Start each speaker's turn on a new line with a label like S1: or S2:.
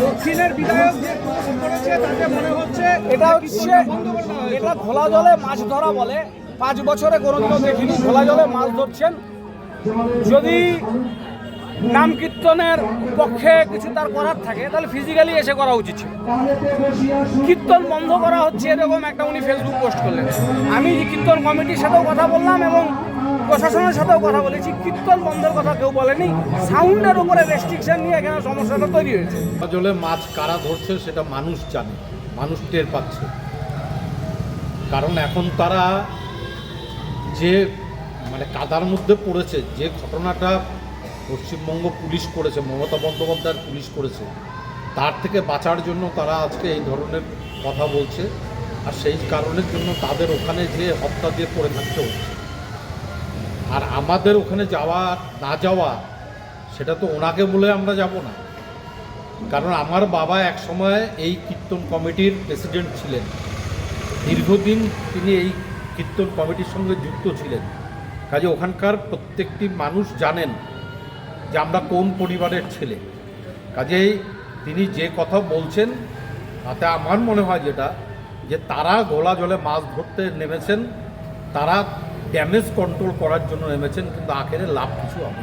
S1: দক্ষিণের বিধায়ক যে করেছে তাতে মনে হচ্ছে
S2: এটা হচ্ছে। এটা খোলা জলে মাছ ধরা বলে। পাঁচ বছরে কোনোদিনও দেখিনি খোলা জলে মাছ ধরছেন। যদি নাম কীর্তনের পক্ষে কিছু তার করার থাকে তাহলে ফিজিক্যালি এসে করা উচিত ছিল। কীর্তন বন্ধ করা হচ্ছে এরকম একটা উনি ফেসবুক পোস্ট করলেন। আমি কীর্তন কমিটির সাথেও কথা বললাম এবং প্রশাসনের সাথেও কথা বলেছি, কীর্তন বন্ধের কথা কেউ বলেনি, সাউন্ডের উপরে রেস্ট্রিকশন নিয়ে এখানে সমস্যাটা তৈরি হয়েছে?
S3: জলে মাছ কারা ধরছে সেটা মানুষ জানে, মানুষ টের পাচ্ছে। কারণ এখন তারা যে মানে কাদার মধ্যে পড়েছে, যে ঘটনাটা পশ্চিমবঙ্গ পুলিশ করেছে, মমতা বন্দ্যোপাধ্যায়ের পুলিশ করেছে, তার থেকে বাঁচার জন্য তারা আজকে এই ধরনের কথা বলছে, আর সেই কারণের জন্য তাদের ওখানে যে হত্যা দিয়ে পড়ে থাকতে হচ্ছে। আর আমাদের ওখানে যাওয়া, না যাওয়া, সেটা তো ওনাকে বলে আমরা যাব না। কারণ আমার বাবা এক সময় এই কীর্তন কমিটির প্রেসিডেন্ট ছিলেন। দীর্ঘদিন তিনি এই কীর্তন কমিটির সঙ্গে যুক্ত ছিলেন। কাজে ওখানকার প্রত্যেকটি মানুষ জানেন যে আমরা কোন পরিবারের ছেলে। কাজেই তিনি যে কথা বলছেন, তাতে আমার মনে হয় যেটা, যে তারা গোলা জলে মাছ ধরতে নেমেছেন, তারা ড্যামেজ কন্ট্রোল করার জন্য নেমেছেন কিন্তু আখেরে লাভ কিছু হবে।